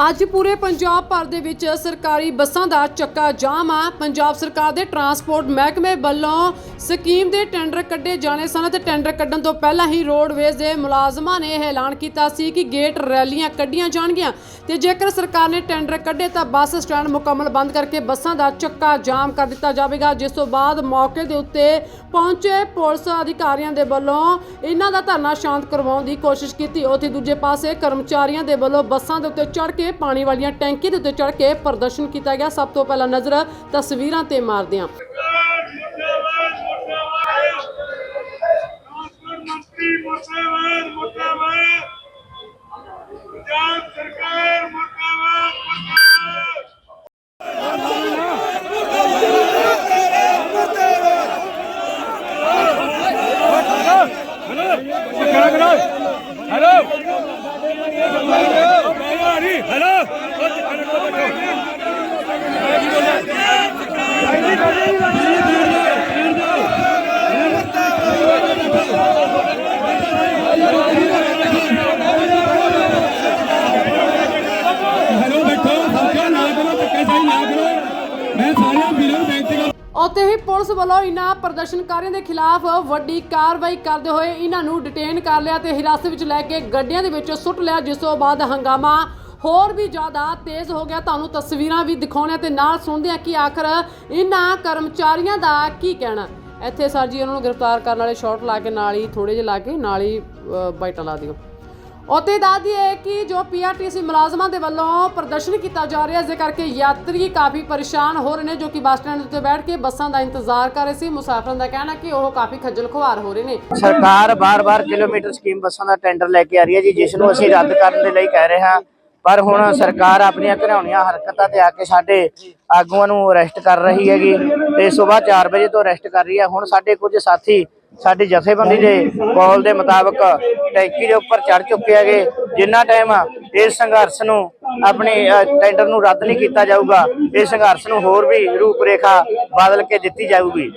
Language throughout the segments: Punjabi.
ਅੱਜ ਪੂਰੇ ਪੰਜਾਬ ਭਰ ਦੇ ਵਿੱਚ ਸਰਕਾਰੀ ਬੱਸਾਂ ਦਾ ਚੱਕਾ ਜਾਮ ਆ। ਪੰਜਾਬ ਸਰਕਾਰ ਦੇ ਟਰਾਂਸਪੋਰਟ ਮਹਿਕਮੇ ਵੱਲੋਂ ਸਕੀਮ ਦੇ ਟੈਂਡਰ ਕੱਢੇ ਜਾਣੇ ਸਨ ਤੇ ਟੈਂਡਰ ਕੱਢਣ ਤੋਂ ਪਹਿਲਾਂ ਹੀ ਰੋਡਵੇਜ਼ ਦੇ ਮੁਲਾਜ਼ਮਾਂ ਨੇ ਇਹ ਐਲਾਨ ਕੀਤਾ ਸੀ ਕਿ ਗੇਟ ਰੈਲੀਆਂ ਕੱਢੀਆਂ ਜਾਣਗੀਆਂ ਤੇ ਜੇਕਰ ਸਰਕਾਰ ਨੇ ਟੈਂਡਰ ਕੱਢੇ ਤਾਂ ਬੱਸ ਸਟੈਂਡ ਮੁਕੰਮਲ ਬੰਦ ਕਰਕੇ ਬੱਸਾਂ ਦਾ ਚੱਕਾ ਜਾਮ ਕਰ ਦਿੱਤਾ ਜਾਵੇਗਾ। ਜਿਸ ਤੋਂ ਬਾਅਦ ਮੌਕੇ ਦੇ ਉੱਤੇ ਪਹੁੰਚੇ ਪੁਲਿਸ ਅਧਿਕਾਰੀਆਂ ਦੇ ਵੱਲੋਂ ਇਹਨਾਂ ਦਾ ਧਰਨਾ ਸ਼ਾਂਤ ਕਰਵਾਉਣ ਦੀ ਕੋਸ਼ਿਸ਼ ਕੀਤੀ। ਉੱਥੇ ਦੂਜੇ ਪਾਸੇ ਕਰਮਚਾਰੀਆਂ ਦੇ ਵੱਲੋਂ ਬੱਸਾਂ ਦੇ ਉੱਤੇ ਚੜ੍ਹ ਕੇ ਪਾਣੀ ਵਾਲੀਆਂ ਟੈਂਕੀ ਦੇ ਉੱਤੇ ਚੜ੍ਹ ਕੇ ਪ੍ਰਦਰਸ਼ਨ ਕੀਤਾ ਗਿਆ। ਸਭ ਤੋਂ ਪਹਿਲਾਂ ਨਜ਼ਰ ਤਸਵੀਰਾਂ ਤੇ ਮਾਰਦੇ ਹਾਂ ਉੱਥੇ ਹੀ ਪੁਲਿਸ ਵੱਲੋਂ ਇਹਨਾਂ ਪ੍ਰਦਰਸ਼ਨਕਾਰੀਆਂ ਦੇ ਖਿਲਾਫ ਵੱਡੀ ਕਾਰਵਾਈ ਕਰਦੇ ਹੋਏ ਇਹਨਾਂ ਨੂੰ ਡਿਟੇਨ ਕਰ ਲਿਆ ਤੇ ਹਿਰਾਸਤ ਵਿੱਚ ਲੈ ਕੇ ਗੱਡੀਆਂ ਦੇ ਵਿੱਚ ਸੁੱਟ ਲਿਆ, ਜਿਸ ਤੋਂ ਬਾਅਦ ਹੰਗਾਮਾ ਹੋਰ ਵੀ ਜ਼ਿਆਦਾ ਤੇਜ਼ ਹੋ ਗਿਆ। ਤੁਹਾਨੂੰ ਤਸਵੀਰਾਂ ਵੀ ਦਿਖਾਉਣੀਆਂ ਤੇ ਨਾਲ ਸੁਣਦੇ ਆ ਕਿ ਆਖਰ ਇਹਨਾਂ ਕਰਮਚਾਰੀਆਂ ਦਾ ਕੀ ਕਹਿਣਾ? ਇੱਥੇ ਸਰ ਜੀ, ਉਹਨਾਂ ਨੂੰ ਗ੍ਰਿਫਤਾਰ ਕਰਨ ਵਾਲੇ ਸ਼ਾਟ ਲਾ ਕੇ ਨਾਲ ਹੀ ਥੋੜੇ ਜਿਹੇ ਲਾ ਕੇ ਨਾਲ ਹੀ ਬਾਈਟਾਂ ਲਾ ਦਿਓ। ਉੱਥੇ ਦੱਸਦੀ ਹੈ ਕਿ ਜੋ ਪੀਆਰਟੀਸੀ ਮੁਲਾਜ਼ਮਾਂ ਦੇ ਵੱਲੋਂ ਪ੍ਰਦਰਸ਼ਨ ਕੀਤਾ ਜਾ ਰਿਹਾ, ਇਸ ਕਰਕੇ ਯਾਤਰੀ ਕਾਫੀ ਪਰੇਸ਼ਾਨ ਹੋ ਰਹੇ ਨੇ, ਜੋ ਕਿ ਬੱਸ ਸਟੈਂਡ ਉੱਤੇ ਬੈਠ ਕੇ ਬੱਸਾਂ ਦਾ ਇੰਤਜ਼ਾਰ ਕਰ ਰਹੇ ਸੀ। ਮੁਸਾਫਰਾਂ ਦਾ ਕਹਿਣਾ ਕਿ ਉਹ ਕਾਫੀ ਖੱਜਲ ਖੁਆਰ ਹੋ ਰਹੇ ਨੇ। ਸਰਕਾਰ ਬਾਰ-ਬਾਰ ਕਿਲੋਮੀਟਰ ਸਕੀਮ ਬੱਸਾਂ ਦਾ ਟੈਂਡਰ ਲੈ ਕੇ ਆ ਰਹੀ ਹੈ ਜੀ, ਜਿਸ ਨੂੰ ਅਸੀਂ ਰੱਦ ਕਰਨ ਦੇ ਲਈ ਕਹਿ ਰਹੇ ਹਾਂ। ਪਰ ਹੁਣ ਸਰਕਾਰ ਆਪਣੀਆਂ ਘਰਾਉਣੀਆਂ ਹਰਕਤਾਂ ਤੇ ਆ ਕੇ ਸਾਡੇ ਆਗੂਆਂ ਨੂੰ ਅਰੈਸਟ ਕਰ ਰਹੀ ਹੈਗੀ ਤੇ ਸਵੇਰ 4 ਵਜੇ ਤੋਂ ਅਰੈਸਟ ਕਰ ਰਹੀ ਹੈ। ਹੁਣ ਸਾਡੇ ਕੁਝ ਸਾਥੀ ਸਾਡੀ ਜਥੇਬੰਦੀ ਦੇ ਕਾਲ ਦੇ ਮੁਤਾਬਕ ਟੈਂਕੀ ਦੇ ਉੱਪਰ ਚੜ ਚੁੱਕੇ ਹੈਗੇ। ਜਿੰਨਾ ਟਾਈਮ ਇਸ ਸੰਘਰਸ਼ ਨੂੰ ਆਪਣੇ ਟੈਂਡਰ ਨੂੰ ਰੱਦ ਨਹੀਂ ਕੀਤਾ ਜਾਊਗਾ ਇਸ ਸੰਘਰਸ਼ ਨੂੰ ਹੋਰ ਵੀ ਰੂਪਰੇਖਾ ਬਦਲ ਕੇ ਦਿੱਤੀ ਜਾਊਗੀ।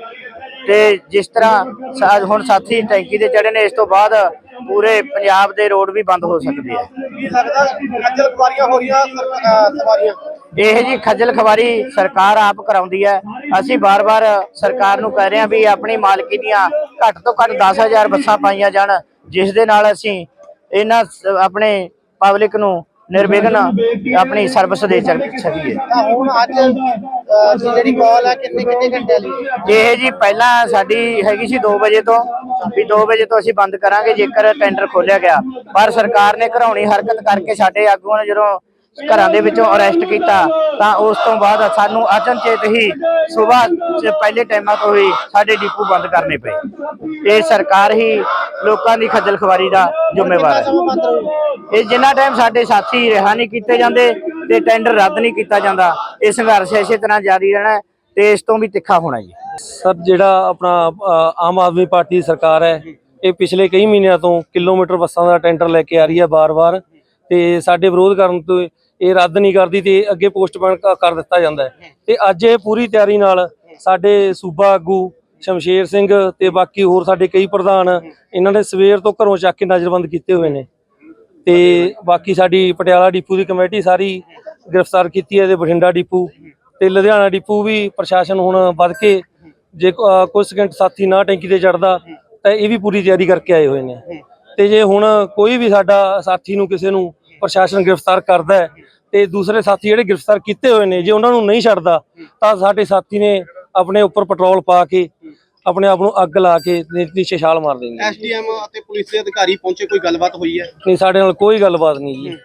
ਤੇ ਜਿਸ ਤਰ੍ਹਾਂ ਹੁਣ ਸਾਥੀ ਟੈਂਕੀ ਤੇ ਚੜੇ ਨੇ ਇਸ ਤੋਂ ਬਾਅਦ ਪੂਰੇ ਪੰਜਾਬ ਦੇ ਰੋਡ ਵੀ ਬੰਦ ਹੋ ਸਕਦੇ ਆ। ਕੀ ਲੱਗਦਾ ਖੱਜਲ ਹੋ ਰਹੀਆਂ ਸਵਾਰੀਆਂ? ਇਹ ਜੀ ਖੱਜਲ ਖਵਾਰੀ ਸਰਕਾਰ ਆਪ ਕਰਾਉਂਦੀ ਹੈ। ਅਸੀਂ ਬਾਰ-ਬਾਰ ਸਰਕਾਰ ਨੂੰ ਕਹਿ ਰਹੇ ਹਾਂ ਵੀ ਆਪਣੀ ਮਾਲਕੀ ਦੀਆਂ ਘੱਟ ਤੋਂ ਘੱਟ 10000 ਬੱਸਾਂ ਪਾਈਆਂ ਜਾਣ ਜਿਸ ਦੇ ਨਾਲ ਅਸੀਂ ਇਹਨਾਂ ਸ- ਆਪਣੇ ਪਬਲਿਕ ਨੂੰ ਨਿਰਵਿਘਨ ਆਪਣੀ ਸਰਵਿਸ ਦੇ ਸਕ- ਸਕੀਏ। ਤਾਂ ਹੁਣ ਅੱਜ ਅਹ, ਦੀ ਜਿਹੜੀ ਕਾਲ ਹੈ ਕਿੰਨੇ ਕਿੰਨੇ ਘੰਟੇ ਲਈ ਇਹ ਜੀ ਪਹਿਲਾਂ ਸਾਡੀ ਹੈਗੀ ਸੀ 2 ਵਜੇ ਤੋਂ ਵੀ 2 ਵਜੇ ਤੋਂ ਅਸੀਂ ਬੰਦ ਕਰਾਂਗੇ ਜੇਕਰ ਟੈਂਡਰ ਖੋਲਿਆ ਗਿਆ। ਪਰ ਸਰਕਾਰ ਨੇ ਘਰਾਉਣੀ ਹਰਕਤ ਕਰਕੇ ਸਾਡੇ ਆਗੂਆਂ ਨੇ ਜਦੋਂ ਘਰਾਂ ਦੇ ਵਿੱਚੋਂ ਅਰੈਸਟ ਕੀਤਾ, ਤਾਂ ਉਸ ਤੋਂ ਬਾਅਦ ਸਾਨੂੰ ਅਚਨਚੇਤ ਹੀ ਸਵੇਰ ਪਹਿਲੇ ਟਾਈਮਾਂ ਤੋਂ ਹੀ ਸਾਡੇ ਡਿਪੂ ਬੰਦ ਕਰਨੇ ਪਏ। ਇਹ ਸਰਕਾਰ ਹੀ ਲੋਕਾਂ ਦੀ ਖੱਜਲ ਖਵਾਰੀ ਦਾ ਜ਼ਿੰਮੇਵਾਰ ਹੈ। ਇਹ ਜਿੰਨਾ ਟਾਈਮ ਸਾਡੇ ਸਾਥੀ ਰਿਹਾ ਨਹੀਂ ਕੀਤੇ ਜਾਂਦੇ ਤੇ ਟੈਂਡਰ ਰੱਦ ਨਹੀਂ ਕੀਤਾ ਜਾਂਦਾ, ਇਹ ਸੰਘਰਸ਼ ਇਸੇ ਤਰ੍ਹਾਂ ਜਾਰੀ ਰਹਿਣਾ ਤੇ ਇਸ ਤੋਂ ਵੀ ਤਿੱਖਾ ਹੋਣਾ ਜੀ ਸਰ, ਜਿਹੜਾ ਆਪਣਾ ਆਮ ਆਦਮੀ ਪਾਰਟੀ ਦੀ ਸਰਕਾਰ ਹੈ, ਇਹ ਪਿਛਲੇ ਕਈ ਮਹੀਨਿਆਂ ਤੋਂ ਕਿਲੋਮੀਟਰ ਬੱਸਾਂ ਦਾ ਟੈਂਡਰ ਲੈ ਕੇ ਆ ਰਹੀ ਹੈ ਬਾਰ-ਬਾਰ। ਤੇ ਸਾਡੇ ਵਿਰੋਧ ਕਰਨ ਤੋਂ ਇਹ ਰੱਦ ਨਹੀਂ ਕਰਦੀ ਤੇ ਅੱਗੇ ਪੋਸਟਪੋਨ ਕਰ ਦਿੱਤਾ ਜਾਂਦਾ ਹੈ। ਤੇ ਅੱਜ ਇਹ ਪੂਰੀ ਤਿਆਰੀ ਨਾਲ ਸਾਡੇ ਸੂਬਾ ਆਗੂ ਸ਼ਮਸ਼ੇਰ ਸਿੰਘ ਤੇ ਬਾਕੀ ਹੋਰ ਸਾਡੇ ਕਈ ਪ੍ਰਧਾਨ ਇਹਨਾਂ ਨੇ ਸਵੇਰ ਤੋਂ ਘਰੋਂ ਚੱਕ ਕੇ ਨਜ਼ਰਬੰਦ ਕੀਤੇ ਹੋਏ ਨੇ। ਤੇ ਬਾਕੀ ਸਾਡੀ ਪਟਿਆਲਾ ਡਿਪੂ ਦੀ ਕਮੇਟੀ ਸਾਰੀ ਗ੍ਰਿਫਤਾਰ ਕੀਤੀ ਹੈ ਤੇ ਬਠਿੰਡਾ ਡਿਪੂ ਤੇ ਲੁਧਿਆਣਾ ਡਿਪੂ ਵੀ ਪ੍ਰਸ਼ਾਸਨ ਹੁਣ ਵੱਧ ਕੇ ਜੇ ਕੁਝ ਸਕਿੰਟ ਸਾਥੀ ਨਾ ਟੈਂਕੀ ਤੇ ਚੜਦਾ ਤਾਂ ਇਹ ਵੀ ਪੂਰੀ ਤਿਆਰੀ ਕਰਕੇ ਆਏ ਹੋਏ ਨੇ। ਤੇ ਜੇ ਹੁਣ ਕੋਈ ਵੀ ਸਾਡਾ ਸਾਥੀ ਨੂੰ ਕਿਸੇ ਨੂੰ ਪ੍ਰਸ਼ਾਸਨ ਗ੍ਰਿਫਤਾਰ ਕਰਦਾ ਹੈ ਤੇ ਦੂਸਰੇ ਸਾਥੀ ਜਿਹੜੇ ਗ੍ਰਿਫਤਾਰ ਕੀਤੇ ਹੋਏ ਨੇ ਜੇ ਉਹਨਾਂ ਨੂੰ ਨਹੀਂ ਛੱਡਦਾ ਤਾਂ ਸਾਡੇ ਸਾਥੀ ਨੇ ਆਪਣੇ ਉੱਪਰ ਪੈਟਰੋਲ ਪਾ ਕੇ ਆਪਣੇ ਆਪ ਨੂੰ ਅੱਗ ਲਾ ਕੇ ਨੀਚੇ ਛਾਲ ਮਾਰ ਦੇਣਗੇ ਐਸਡੀਐਮ ਅਤੇ ਪੁਲਿਸ ਦੇ ਅਧਿਕਾਰੀ ਪਹੁੰਚੇ ਕੋਈ ਗੱਲਬਾਤ ਹੋਈ ਹੈ? ਨਹੀਂ ਸਾਡੇ ਨਾਲ ਕੋਈ ਗੱਲਬਾਤ ਨਹੀਂ ਜੀ।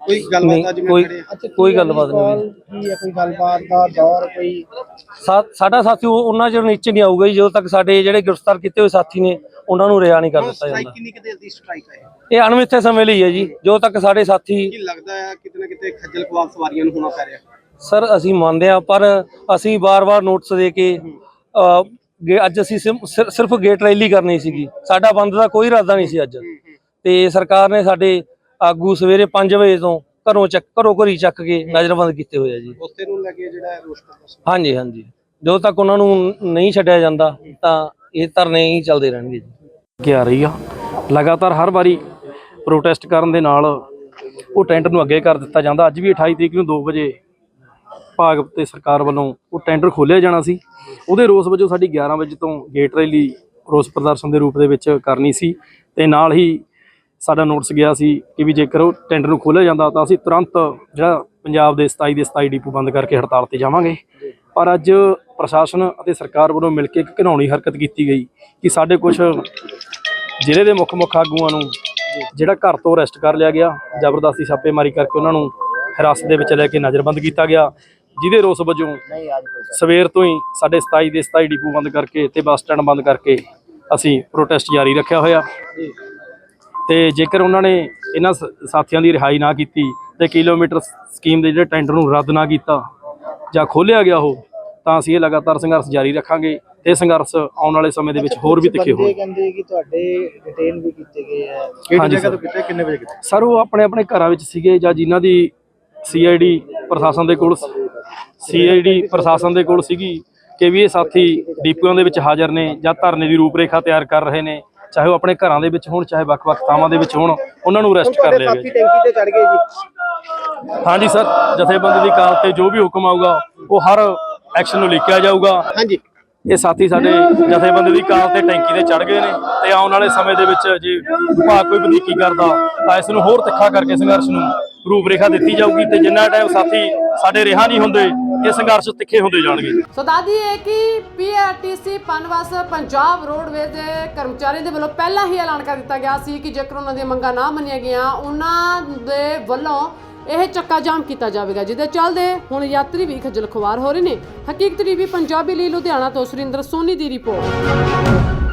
ਕੋਈ ਗੱਲਬਾਤ ਨਹੀਂ ਅੱਜ ਮੈਂ ਕੋਈ ਗੱਲਬਾਤ ਨਹੀਂ। ਕੀ ਹੈ? ਕੋਈ ਗੱਲਬਾਤ ਦਾ ਦੌਰ ਕੋਈ ਸਾਡਾ ਸਾਥੀ ਉਹ- ਉਹਨਾਂ ਚਿਰ ਨੀਚੇ ਨਹੀਂ ਆਊਗਾ ਜੀ ਜਦੋਂ ਤੱਕ ਸਾਡੇ ਜਿਹੜੇ ਗ੍ਰਿਫਤਾਰ ਕੀਤੇ ਹੋਏ ਸਾਥੀ ਨੇ ਉਹਨਾਂ ਨੂੰ ਰਿਹਾ ਨਹੀਂ ਕਰ ਦਿੱਤਾ ਸਟ੍ਰਾਈਕ ਜਾਂਦਾ ਕਿੰਨੀ ਕਿਤੇ ਦੀ ਸਟ੍ਰਾਈਕ ਹੈ? ਇਹ ਅਣਮਿੱਥੇ ਸਮੇਂ ਲਈ ਹੈ ਜੀ ਜਦੋਂ ਤੱਕ ਸਾਡੇ ਸਾਥੀ ਕੀ ਲੱਗਦਾ ਹੈ ਕਿਤੇ ਨਾ ਕਿਤੇ ਖੱਜਲ ਖੁਆਰ ਸਵਾਰੀਆਂ ਨੂੰ ਹੋਣਾ ਪੈ ਰਿਹਾ? ਸਰ ਅਸੀਂ ਮੰਨਦੇ ਹਾਂ ਪਰ ਅਸੀਂ ਬਾਰ-ਬਾਰ ਨੋਟਿਸ ਦੇ ਕੇ ਅੱਜ ਅਸੀਂ ਸਿਰਫ ਗੇਟ ਰੈਲੀ ਕਰਨੀ ਸੀਗੀ। ਸਾਡਾ ਬੰਦ ਦਾ ਕੋਈ ਇਰਾਦਾ ਨਹੀਂ ਸੀ ਅੱਜ। ਤੇ ਸਰਕਾਰ ਨੇ ਸਾਡੇ ਆਗੂ ਸਵੇਰੇ 5 ਵਜੇ ਤੋਂ ਘਰੋਂ ਚੱਕ ਘਰੋਂ ਘਰੀ ਚੱਕ ਕੇ ਨਜ਼ਰਬੰਦ ਕੀਤੇ ਹੋਏ ਆ ਜੀ। ਉਸਤੇ ਨੂੰ ਲੈ ਕੇ ਜਿਹੜਾ ਰੋਸ਼ ਪ੍ਰਦਰਸ਼ਨ ਹਾਂਜੀ ਹਾਂਜੀ। ਜਦੋਂ ਤੱਕ ਉਹਨਾਂ ਨੂੰ ਨਹੀਂ ਛੱਡਿਆ ਜਾਂਦਾ ਤਾਂ ਇਹ ਧਰਨੇ ਹੀ ਚੱਲਦੇ ਰਹਿਣਗੇ ਜੀ। ਕੇ ਆ ਰਹੀ ਆ? ਲਗਾਤਾਰ ਹਰ ਵਾਰੀ ਪ੍ਰੋਟੈਸਟ ਕਰਨ ਦੇ ਨਾਲ ਉਹ ਟੈਂਡਰ ਨੂੰ ਅੱਗੇ ਕਰ ਦਿੱਤਾ ਜਾਂਦਾ। ਅੱਜ ਵੀ 28 ਤਰੀਕ ਨੂੰ 2 ਵਜੇ ਭਾਗ ਤੇ ਸਰਕਾਰ ਵੱਲੋਂ ਉਹ ਟੈਂਡਰ ਖੋਲ੍ਹਿਆ ਜਾਣਾ ਸੀ। ਉਹਦੇ ਰੋਸ ਵਜੋਂ ਸਾਡੀ 11 ਵਜੇ ਤੋਂ ਗੇਟ ਰੈਲੀ ਰੋਸ ਪ੍ਰਦਰਸ਼ਨ ਦੇ ਰੂਪ ਦੇ ਵਿੱਚ ਕਰਨੀ ਸੀ ਤੇ ਨਾਲ ਹੀ ਸਾਡਾ ਨੋਟਿਸ ਗਿਆ ਸੀ ਕਿ ਵੀ ਜੇਕਰ ਉਹ ਟੈਂਡਰ ਨੂੰ ਖੋਲ੍ਹਿਆ ਜਾਂਦਾ ਤਾਂ ਅਸੀਂ ਤੁਰੰਤ ਜਿਹੜਾ ਪੰਜਾਬ ਦੇ 27 ਦੇ 27 ਡੀਪੂ ਬੰਦ ਕਰਕੇ ਹੜਤਾਲ ਤੇ ਜਾਵਾਂਗੇ। ਪਰ ਅੱਜ ਪ੍ਰਸ਼ਾਸਨ ਅਤੇ ਸਰਕਾਰ ਵੱਲੋਂ ਮਿਲ ਕੇ ਇੱਕ ਘਿਨਾਉਣੀ ਹਰਕਤ ਕੀਤੀ ਗਈ ਕਿ ਸਾਡੇ ਕੁਝ ਜ਼ਿਲ੍ਹੇ ਦੇ ਮੁੱਖ ਮੁੱਖ ਆਗੂਆਂ ਨੂੰ ਜਿਹੜਾ ਘਰ ਤੋਂ ਅਰੈਸਟ ਕਰ ਲਿਆ ਗਿਆ ਜ਼ਬਰਦਸਤੀ ਛਾਪੇਮਾਰੀ ਕਰਕੇ ਉਹਨਾਂ ਨੂੰ ਹਿਰਾਸਤ ਦੇ ਵਿੱਚ ਲੈ ਕੇ ਨਜ਼ਰਬੰਦ ਕੀਤਾ ਗਿਆ। ਜਿਹਦੇ ਰੋਸ ਵਜੋਂ ਸਵੇਰ ਤੋਂ ਹੀ ਸਾਡੇ 27 ਦੇ 27 ਡਿਪੂ ਬੰਦ ਕਰਕੇ ਤੇ ਬੱਸ ਸਟੈਂਡ ਬੰਦ ਕਰਕੇ ਅਸੀਂ ਪ੍ਰੋਟੈਸਟ ਜਾਰੀ ਰੱਖਿਆ ਹੋਇਆ। ਤੇ ਜੇਕਰ ਉਹਨਾਂ ਨੇ ਇਹਨਾਂ ਸਾਥੀਆਂ ਦੀ ਰਿਹਾਈ ਨਾ ਕੀਤੀ ਤੇ ਕਿਲੋਮੀਟਰ ਸਕੀਮ ਦੇ ਜਿਹੜੇ ਟੈਂਡਰ ਨੂੰ ਰੱਦ ਨਾ ਕੀਤਾ ਜਾਂ ਖੋਲਿਆ ਗਿਆ ਹੋ ਤਾਂ ਅਸੀਂ ਇਹ ਲਗਾਤਾਰ ਸੰਘਰਸ਼ ਜਾਰੀ ਰੱਖਾਂਗੇ। ਇਹ ਸੰਘਰਸ਼ ਆਉਣ ਵਾਲੇ ਸਮੇਂ ਦੇ ਵਿੱਚ ਹੋਰ ਵੀ ਤਿੱਖੇ ਬੰਦੇ ਹੋਣ ਕਹਿੰਦੇ ਕਿ ਤੁਹਾਡੇ ਡਿਟੇਨ ਵੀ ਕੀਤੇ ਗਏ ਆ। ਹਾਂਜੀ ਸਰ। ਕਿਤੇ ਕਿੰਨੇ ਵਜੇ ਕਿਤੇ? ਸਰ ਉਹ ਆਪਣੇ ਆਪਣੇ ਘਰਾਂ ਵਿੱਚ ਸੀਗੇ ਜਾਂ ਜਿਨ੍ਹਾਂ ਦੀ ਸੀਆਈਡੀ ਪ੍ਰਸ਼ਾਸਨ ਦੇ ਕੋਲ ਸੀਆਈਡੀ ਪ੍ਰਸ਼ਾਸਨ ਦੇ ਕੋਲ ਸੀਗੀ ਕਿ ਵੀ ਇਹ ਸਾਥੀ ਡੀਪੂਆਂ ਦੇ ਵਿੱਚ ਹਾਜ਼ਰ ਨੇ ਜਾਂ ਧਰਨੇ ਦੀ ਰੂਪਰੇਖਾ ਤਿਆਰ ਕਰ ਰਹੇ ਨੇ ਚਾਹੇ ਉਹ ਆਪਣੇ ਘਰਾਂ ਦੇ ਵਿੱਚ ਹੋਣ ਚਾਹੇ ਵੱਖ-ਵੱਖ ਥਾਵਾਂ ਦੇ ਵਿੱਚ ਹੋਣ ਉਹਨਾਂ ਨੂੰ ਅਰੈਸਟ ਕਰ ਲਿਆ ਗਿਆ ਜੀ। ਟੈਂਕੀ ਤੇ ਚੜ ਗਏ ਜੀ। ਹਾਂਜੀ ਸਰ ਜਥੇਬੰਦੀ ਦੀ ਕਾਲ ਤੇ ਜੋ ਵੀ ਹੁਕਮ ਆਊਗਾ ਉਹ ਹਰ ਐਕਸ਼ਨ ਨੂੰ ਲਿਖਿਆ ਜਾਊਗਾ। ਹਾਂਜੀ। ਇਹ ਸਾਥੀ ਸਾਡੇ ਜਥੇਬੰਦੀ ਦੀ ਕਾਲ ਤੇ ਟੈਂਕੀ ਤੇ ਚੜ ਗਏ ਨੇ ਤੇ ਆਉਣ ਵਾਲੇ ਸਮੇਂ ਦੇ ਵਿੱਚ ਜੇ ਵਿਭਾਗ ਕੋਈ ਵਧੀਕੀ ਕਰਦਾ, ਤਾਂ ਇਸ ਨੂੰ ਹੋਰ ਤਿੱਖਾ ਕਰਕੇ ਸੰਘਰਸ਼ ਨੂੰ ਰੂਪਰੇਖਾ ਦਿੱਤੀ ਜਾਊਗੀ ਤੇ ਜਿੰਨਾ ਟਾਈਮ ਸਾਥੀ ਸਾਡੇ ਰਿਹਾ ਨਹੀਂ ਹੁੰਦੇ, ਇਹ ਸੰਘਰਸ਼ ਤਿੱਖੇ ਹੁੰਦੇ ਜਾਣਗੇ। ਸੋ ਦਾਦੀ ਹੈ ਕਿ ਪੀਆਰਟੀਸੀ ਪਨਵਸ ਪੰਜਾਬ ਰੋਡਵੇਜ਼ ਦੇ ਕਰਮਚਾਰੀਆਂ ਦੇ ਵੱਲੋਂ ਪਹਿਲਾਂ ਹੀ ਐਲਾਨ ਕਰ ਦਿੱਤਾ ਗਿਆ ਸੀ ਕਿ ਜੇਕਰ ਉਹਨਾਂ ਦੀਆਂ ਮੰਗਾਂ ਨਾ ਮੰਨੀਆਂ ਗਈਆਂ, ਉਹਨਾਂ ਦੇ ਵੱਲੋਂ ਇਹ ਚੱਕਾ ਜਾਮ ਕੀਤਾ ਜਾਵੇਗਾ, ਜਿਹਦੇ ਚੱਲਦੇ ਹੁਣ ਯਾਤਰੀ ਵੀ ਖੱਜਲ ਖੁਆਰ ਹੋ ਰਹੇ ਨੇ। ਹਕੀਕਤ ਟੀਵੀ, ਪੰਜਾਬੀ ਲਈ ਲੁਧਿਆਣਾ ਤੋਂ ਸੁਰਿੰਦਰ ਸੋਨੀ ਦੀ ਰਿਪੋਰਟ।